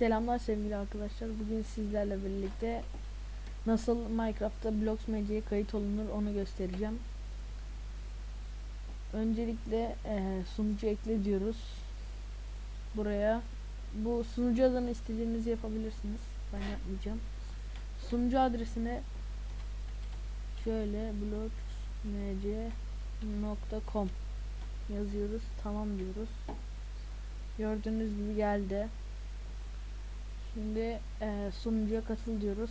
Selamlar sevgili arkadaşlar. Bugün sizlerle birlikte nasıl Minecraft'ta Blocks Media'ya kayıt olunur onu göstereceğim. Öncelikle eee, sunucu ekle diyoruz. Buraya bu sunucu adını istediğinizi yapabilirsiniz. Ben yapmayacağım. Sunucu adresine şöyle blocksmc.com yazıyoruz. Tamam diyoruz. Gördüğünüz gibi geldi. Şimdi eee, sunucuya katıl diyoruz.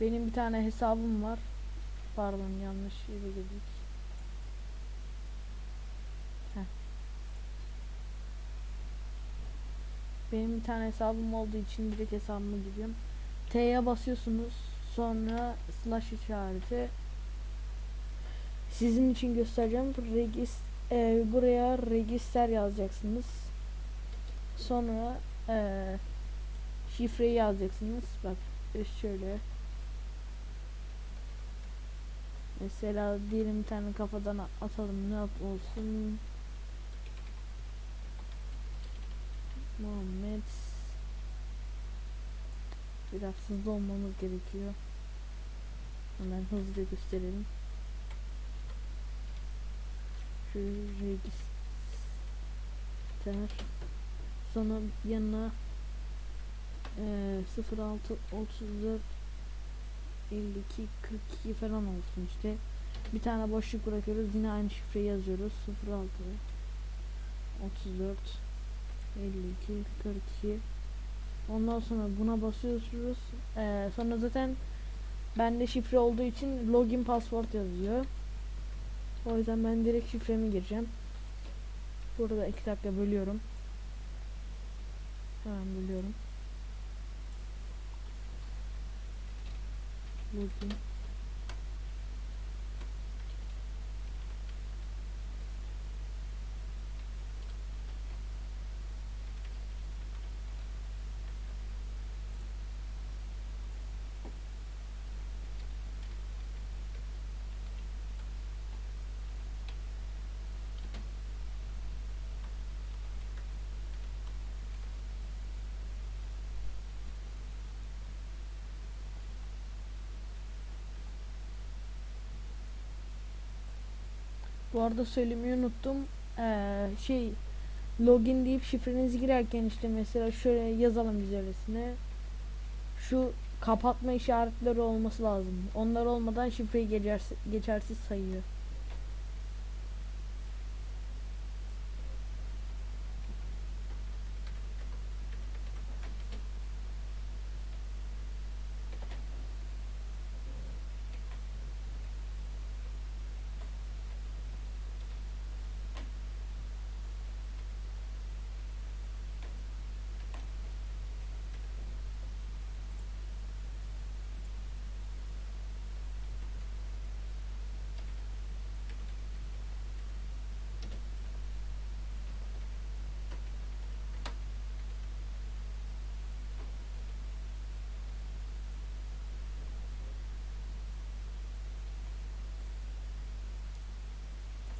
Benim bir tane hesabım var. Pardon yanlış yere girdik. Benim bir tane hesabım olduğu için direkt hesabıma giriyorum. T'ye basıyorsunuz. Sonra slash işareti. Sizin için göstereceğim. Regis, eee, buraya register yazacaksınız. Sonra eee şifreyi yazacaksınız. Bak e, şöyle. Mesela diyelim bir tane kafadan atalım ne olsun. Muhammed biraz hızlı olmamız gerekiyor. Hemen hızlıca gösterelim. Şu register sonra yanına eee 06 34 52 42 falan olsun işte. Bir tane boşluk bırakıyoruz. Yine aynı şifreyi yazıyoruz. 06 34 52 42 Ondan sonra buna basıyorsunuz. Eee, sonra zaten bende şifre olduğu için login password yazıyor. O yüzden ben direkt şifremi gireceğim. Burada iki dakika bölüyorum. Hemen bölüyorum. Login. Bu arada söylemeyi unuttum. Ee, şey login deyip şifrenizi girerken işte mesela şöyle yazalım biz öylesine. Şu kapatma işaretleri olması lazım. Onlar olmadan şifreyi geçersiz, geçersiz sayıyor.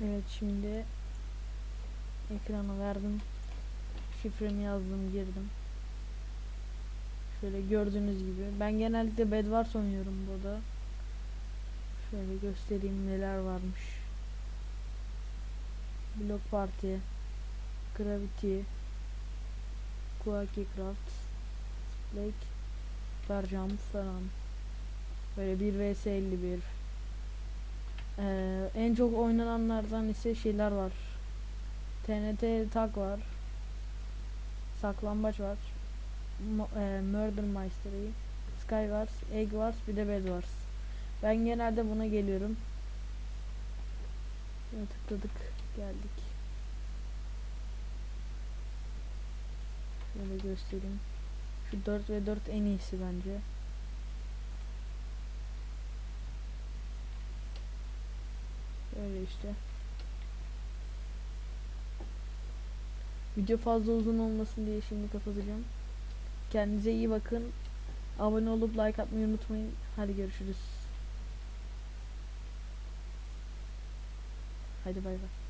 Evet şimdi ekrana verdim. Şifremi yazdım girdim. Şöyle gördüğünüz gibi. Ben genellikle Bedwars oynuyorum burada. Şöyle göstereyim neler varmış. Block Party, Gravity, Quacky Craft, Blake, Berjam falan. Böyle 1 vs 51. Ee, en çok oynananlardan ise şeyler var. TNT tag var. Saklambaç var. Mo- e, Murder Mystery, Skywars, Egg Wars bir de Bed Wars. Ben genelde buna geliyorum. Şöyle tıkladık geldik. Şöyle göstereyim. Şu 4 ve 4 en iyisi bence. Öyle işte. Video fazla uzun olmasın diye şimdi kapatacağım. Kendinize iyi bakın. Abone olup like atmayı unutmayın. Hadi görüşürüz. Hadi bay bay.